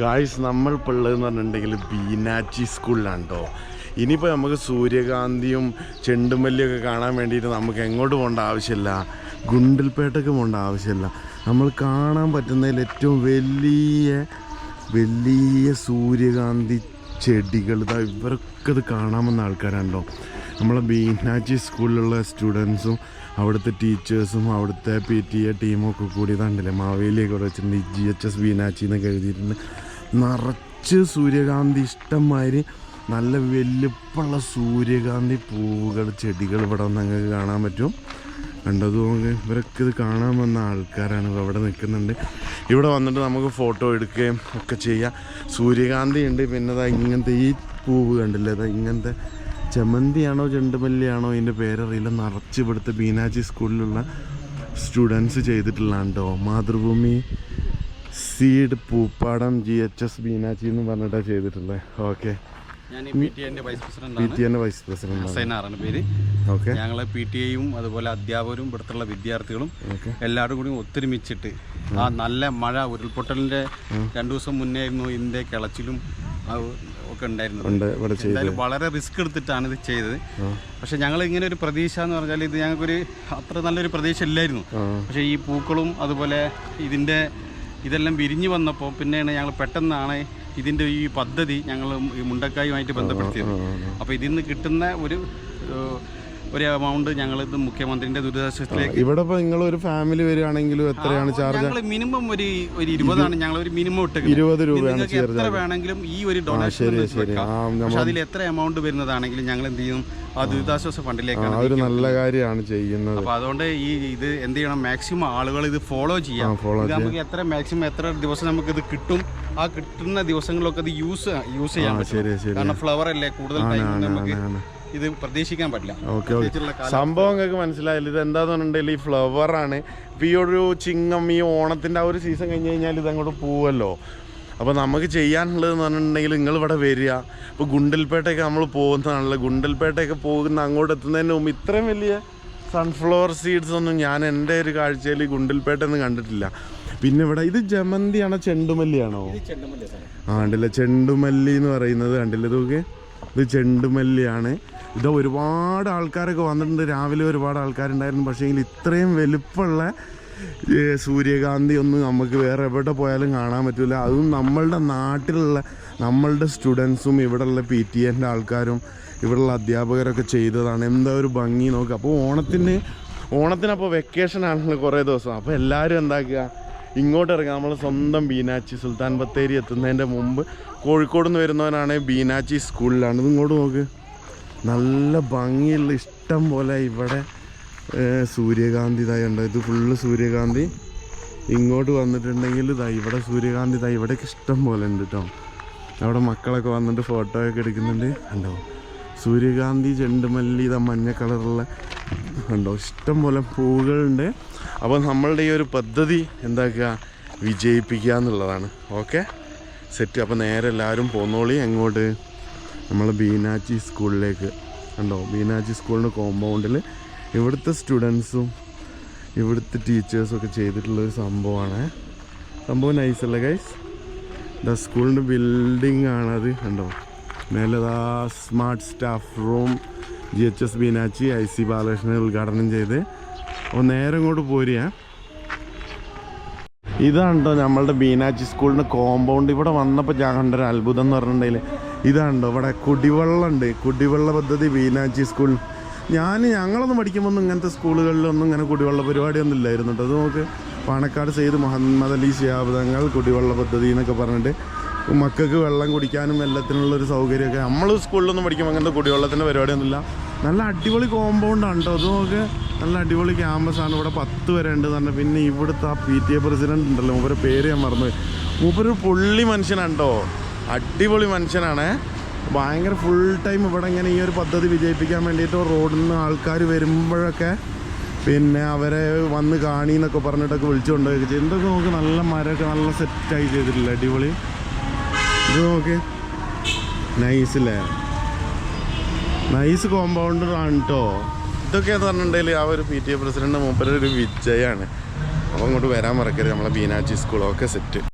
Guys നമ്മൾ പിള്ളേന്ന് പറഞ്ഞിട്ടുണ്ടെങ്കിൽ ബീനാച്ചി സ്കൂളിലാണ് കേട്ടോ ഇനിയിപ്പോൾ നമുക്ക് സൂര്യകാന്തിയും ചെണ്ടുമല്ലിയൊക്കെ കാണാൻ വേണ്ടിയിട്ട് നമുക്ക് എങ്ങോട്ട് പോകേണ്ട ആവശ്യമില്ല. ഗുണ്ടിൽപേട്ടയ്ക്ക് പോകേണ്ട ആവശ്യമില്ല. നമ്മൾ കാണാൻ പറ്റുന്നതിൽ ഏറ്റവും വലിയ വലിയ സൂര്യകാന്തി ചെടികൾ ഇതാ ഇവരൊക്കെ ഇത് കാണാമെന്ന ആൾക്കാരാണല്ലോ. നമ്മളെ ബീനാച്ചി സ്കൂളിലുള്ള സ്റ്റുഡൻസും അവിടുത്തെ ടീച്ചേഴ്സും അവിടുത്തെ പി ടി എ ടീമും ഒക്കെ കൂടി കണ്ടില്ലേ? മാവേലിയൊക്കെ ഇവിടെ വെച്ചിട്ടുണ്ട്. ജി എച്ച് എസ് ബീനാച്ചി എന്നൊക്കെ എഴുതിയിട്ടുണ്ട്. നിറച്ച് സൂര്യകാന്തി ഇഷ്ടംമാതിരി നല്ല വലുപ്പമുള്ള സൂര്യകാന്തി പൂവുകൾ ചെടികൾ ഇവിടെ വന്ന് ഞങ്ങൾക്ക് കാണാൻ പറ്റും. കണ്ടത് ഇവരൊക്കെ ഇത് കാണാൻ വന്ന ആൾക്കാരാണ് ഇവിടെ നിൽക്കുന്നുണ്ട്. ഇവിടെ വന്നിട്ട് നമുക്ക് ഫോട്ടോ എടുക്കുകയും ഒക്കെ ചെയ്യാം. സൂര്യകാന്തി ഉണ്ട്. പിന്നെ ഇങ്ങനത്തെ ഈ പൂവ് കണ്ടില്ലേ? ഇങ്ങനത്തെ ചെമന്തിയാണോ ചെണ്ടുമല്ലിയാണോ ഇതിന്റെ പേരറിയില്ല. നിറച്ച് ഇവിടുത്തെ ബീനാജി സ്കൂളിലുള്ള സ്റ്റുഡൻസ് ചെയ്തിട്ടുള്ളതാണ് കേട്ടോ Mathrubhumi seed പൂപ്പാടം G H S ബീനാജി എന്ന് പറഞ്ഞിട്ടാണ് ചെയ്തിട്ടുള്ളത് ഓക്കെ. പി ടി വൈസ് എന്റെ പ്രസിഡന്റ് പേര്. ഓക്കെ. ഞങ്ങൾ പി ടി എയും അതുപോലെ അധ്യാപകരും ഇവിടുത്തുള്ള വിദ്യാർത്ഥികളും എല്ലാവരും കൂടി ഒത്തൊരുമിച്ചിട്ട് ആ നല്ല മഴ ഉരുൾപൊട്ടലിന്റെ രണ്ടു ദിവസം മുന്നേ ആയിരുന്നു ഇതിന്റെ കിളച്ചിലും ഒക്കെ ഉണ്ടായിരുന്നത്. വളരെ റിസ്ക് എടുത്തിട്ടാണ് ഇത് ചെയ്തത്. പക്ഷെ ഞങ്ങൾ ഇങ്ങനെ ഒരു പ്രതീക്ഷ എന്ന് പറഞ്ഞാൽ ഇത് ഞങ്ങൾക്കൊരു അത്ര നല്ലൊരു പ്രതീക്ഷ ഇല്ലായിരുന്നു. പക്ഷെ ഈ പൂക്കളും അതുപോലെ ഇതിന്റെ ഇതെല്ലാം വിരിഞ്ഞു വന്നപ്പോൾ പിന്നെയാണ് ഞങ്ങൾ പെട്ടെന്നാണ് ഇതിന്റെ ഈ പദ്ധതി ഞങ്ങൾ ഈ മുണ്ടക്കായുമായിട്ട് ബന്ധപ്പെടുത്തിയത്. അപ്പോൾ ഇതിൽ നിന്ന് കിട്ടുന്ന ഒരു ഒരു എമൗണ്ട് ഞങ്ങൾ ഇത് മുഖ്യമന്ത്രിന്റെ ദുരിതാശ്വാസത്തിലേക്ക് ഇവിടെ നിങ്ങൾ ഒരു ഫാമിലി വരികയാണെങ്കിലും എത്രയാണ് ചാർജ് ഞങ്ങൾ മിനിമം ഒരു ഒരു ഇരുപതാണ്. ഞങ്ങൾ ഒരു മിനിമം ഇട്ട് ഇരുപത് രൂപയാണ് എത്ര വേണമെങ്കിലും ഈ ഒരു ഡൊണേഷൻ പക്ഷെ അതിൽ എത്ര എമൗണ്ട് വരുന്നതാണെങ്കിലും ഞങ്ങൾ എന്ത് ചെയ്യും? ആ ദുരിതാശ്വാസ ഫണ്ടിലേക്കാണ് ഒരു നല്ല കാര്യമാണ് ചെയ്യുന്നത്. അപ്പൊ അതുകൊണ്ട് ഈ ഇത് എന്ത് ചെയ്യണം? മാക്സിമം ആളുകൾ ഇത് ഫോളോ ചെയ്യാം. ഇത് നമുക്ക് എത്ര മാക്സിമം എത്ര ദിവസം നമുക്ക് ഇത് കിട്ടും? ആ കിട്ടുന്ന ദിവസങ്ങളിലൊക്കെ അത് യൂസ് യൂസ് ചെയ്യാൻ പറ്റും. കാരണം ഫ്ലവർ അല്ലേ? കൂടുതൽ ടൈം നമുക്ക്. ഇത് പ്രതീക്ഷിക്കാൻ പറ്റില്ല. Okay okay. സംഭവം നിങ്ങൾക്ക് മനസ്സിലായില്ല. ഇത് എന്താണെന്നുണ്ടെങ്കിൽ ഈ ഫ്ലവർ ആണ്. ഇപ്പം ഈ ഒരു ചിങ്ങം ഈ ഓണത്തിന്റെ ആ ഒരു സീസൺ കഴിഞ്ഞ് കഴിഞ്ഞാൽ ഇത് അങ്ങോട്ട് പോവല്ലോ. അപ്പോൾ നമുക്ക് ചെയ്യാനുള്ളത് എന്ന് പറഞ്ഞിട്ടുണ്ടെങ്കിൽ നിങ്ങൾ ഇവിടെ വരിക. ഇപ്പോൾ ഗുണ്ടൽപേട്ടയൊക്കെ നമ്മൾ പോകുന്നതാണല്ലോ. ഗുണ്ടൽപേട്ടയൊക്കെ പോകുന്ന അങ്ങോട്ട് എത്തുന്നതിന് മുമ്പ് ഇത്രയും വലിയ സൺഫ്ലവർ സീഡ്സ് ഒന്നും ഞാൻ എന്റെ ഒരു കാഴ്ചയിൽ ഈ ഗുണ്ടൽപേട്ടയൊന്നും കണ്ടിട്ടില്ല. പിന്നെ ഇവിടെ ഇത് ജമന്തിയാണോ ചെണ്ടുമല്ലിയാണോ? ആ കണ്ടില്ല? ചെണ്ടുമല്ലി എന്ന് പറയുന്നത് കണ്ടില്ല ഇതൊക്കെ? ഇത് ചെണ്ടുമല്ലിയാണ്. ഇത് ഒരുപാട് ആൾക്കാരൊക്കെ വന്നിട്ടുണ്ട്. രാവിലെ ഒരുപാട് ആൾക്കാരുണ്ടായിരുന്നു. പക്ഷേ ഇത്രയും വലുപ്പമുള്ള സൂര്യകാന്തി ഒന്നും നമുക്ക് വേറെ എവിടെ പോയാലും കാണാൻ പറ്റില്ല അതും നമ്മളുടെ നാട്ടിലുള്ള നമ്മളുടെ സ്റ്റുഡൻസും ഇവിടെയുള്ള പി ടി എന്റെ ആൾക്കാരും ഇവിടെയുള്ള അധ്യാപകരൊക്കെ ചെയ്തതാണ്. എന്താ ഒരു ഭംഗി നോക്കുക അപ്പോൾ ഓണത്തിന് ഓണത്തിനപ്പോൾ വെക്കേഷൻ ആണല്ലോ കുറേ ദിവസം. അപ്പോൾ എല്ലാവരും എന്താക്കുക? ഇങ്ങോട്ട് ഇറങ്ങുക. നമ്മൾ സ്വന്തം ബീനാച്ചി സുൽത്താൻ ബത്തേരി എത്തുന്നതിന്റെ മുമ്പ് കോഴിക്കോട് നിന്ന് വരുന്നവനാണെങ്കിൽ ബീനാച്ചി സ്കൂളിലാണ്. ഇത് ഇങ്ങോട്ട് നോക്ക്. നല്ല ഭംഗിയുള്ള ഇഷ്ടം പോലെ ഇവിടെ സൂര്യകാന്തി ഉണ്ട് ഇത് ഫുള്ള് സൂര്യകാന്തി. ഇങ്ങോട്ട് വന്നിട്ടുണ്ടെങ്കിൽ ഇതാ ഇവിടെ സൂര്യകാന്തി ഇതാ ഇവിടെയൊക്കെ ഇഷ്ടം പോലെ ഉണ്ട് കേട്ടോ അവിടെ മക്കളൊക്കെ വന്നിട്ട് ഫോട്ടോ ഒക്കെ എടുക്കുന്നുണ്ട്. ഉണ്ടോ സൂര്യകാന്തി ചെണ്ടുമല്ലി ഇതാ മഞ്ഞ കളറുള്ള ഉണ്ടോ ഇഷ്ടം പോലെ പൂവുകളുണ്ട് അപ്പോൾ നമ്മളുടെ ഈ ഒരു പദ്ധതി എന്താക്കുക? വിജയിപ്പിക്കുക എന്നുള്ളതാണ്. ഓക്കെ സെറ്റ് അപ്പോൾ നേരെ എല്ലാവരും പോന്നോളി. എങ്ങോട്ട്? നമ്മൾ ബീനാച്ചി സ്കൂളിലേക്ക്. ഉണ്ടോ ബീനാച്ചി സ്കൂളിന്റെ കോമ്പൗണ്ടിൽ ഇവിടുത്തെ സ്റ്റുഡൻസും ഇവിടുത്തെ ടീച്ചേഴ്സും ഒക്കെ ചെയ്തിട്ടുള്ളൊരു സംഭവമാണ്. സംഭവം നൈസല്ലേ ഗൈസ് ദ സ്കൂളിന്റെ ബിൽഡിംഗ് ആണത്. കണ്ടോ? മേലതാ smart staff room G H S Beenachi I C Balakrishnan ഉദ്ഘാടനം ചെയ്ത്. അപ്പോൾ നേരെ ഇങ്ങോട്ട് പോരുക. ഇതാണ് കേട്ടോ നമ്മളുടെ ബീനാച്ചി സ്കൂളിന്റെ കോമ്പൗണ്ട് ഇവിടെ വന്നപ്പോൾ ഞാൻ കണ്ടൊരു അത്ഭുതം എന്ന് പറഞ്ഞിട്ടുണ്ടെങ്കിൽ ഇതാണ്ടോ ഇവിടെ കുടിവെള്ളം ഉണ്ട് കുടിവെള്ള പദ്ധതി വീനാഞ്ചി സ്കൂൾ. ഞാൻ ഞങ്ങളൊന്നും പഠിക്കുമ്പോൾ ഇങ്ങനത്തെ സ്കൂളുകളിലൊന്നും ഇങ്ങനെ കുടിവെള്ള പരിപാടിയൊന്നും ഇല്ലായിരുന്നു കേട്ടോ അത് നമുക്ക് പാണക്കാട് സെയ്ത് മുഹമ്മദ് അലി ശിയാബ്ദങ്ങൾ കുടിവെള്ള പദ്ധതി എന്നൊക്കെ പറഞ്ഞിട്ട് മക്കൾക്ക് വെള്ളം കുടിക്കാനും എല്ലാത്തിനുള്ള ഒരു സൗകര്യമൊക്കെ. നമ്മൾ സ്കൂളിലൊന്നും പഠിക്കുമ്പോൾ അങ്ങനത്തെ കുടിവെള്ളത്തിന്റെ പരിപാടിയൊന്നുമില്ല. നല്ല അടിപൊളി കോമ്പൗണ്ടാണ് കേട്ടോ അത് നമുക്ക് നല്ല അടിപൊളി ക്യാമ്പസാണ് ഇവിടെ പത്ത് വരെ ഉണ്ട് തന്നെ പിന്നെ ഇവിടുത്തെ ആ പി ടി എ പ്രസിഡന്റ് ഉണ്ടല്ലോ. മൂപ്പരെ പേര് ഞാൻ മറന്നു മൂപ്പര് പുള്ളി മനുഷ്യനാണ് കേട്ടോ അടിപൊളി മനുഷ്യനാണ്. ഭയങ്കര ഫുൾ ടൈം ഇവിടെ ഇങ്ങനെ ഈ ഒരു പദ്ധതി വിജയിപ്പിക്കാൻ വേണ്ടിയിട്ട് റോഡിൽ നിന്ന് ആൾക്കാർ വരുമ്പോഴൊക്കെ പിന്നെ അവരെ വന്ന് കാണി എന്നൊക്കെ പറഞ്ഞിട്ടൊക്കെ വിളിച്ചു കൊണ്ടുപോയൊക്കെ ചെയ്യും. എന്തൊക്കെ നോക്ക് നല്ല മരമൊക്കെ നല്ല സെറ്റായി ചെയ്തിട്ടില്ല? അടിപൊളി. ഇത് നോക്ക്. നൈസില്ലേ നൈസ് കോമ്പൗണ്ടർ ആണ് കേട്ടോ ഇതൊക്കെ പറഞ്ഞിട്ടുണ്ടെങ്കിൽ ആ ഒരു പി ടി എ പ്രസിഡന്റ് മൂപ്പരൊരു വിജയമാണ് അപ്പോൾ അങ്ങോട്ട് വരാൻ മറക്കരുത്. നമ്മളെ ബീനാച്ചി സ്കൂളൊക്കെ സെറ്റ്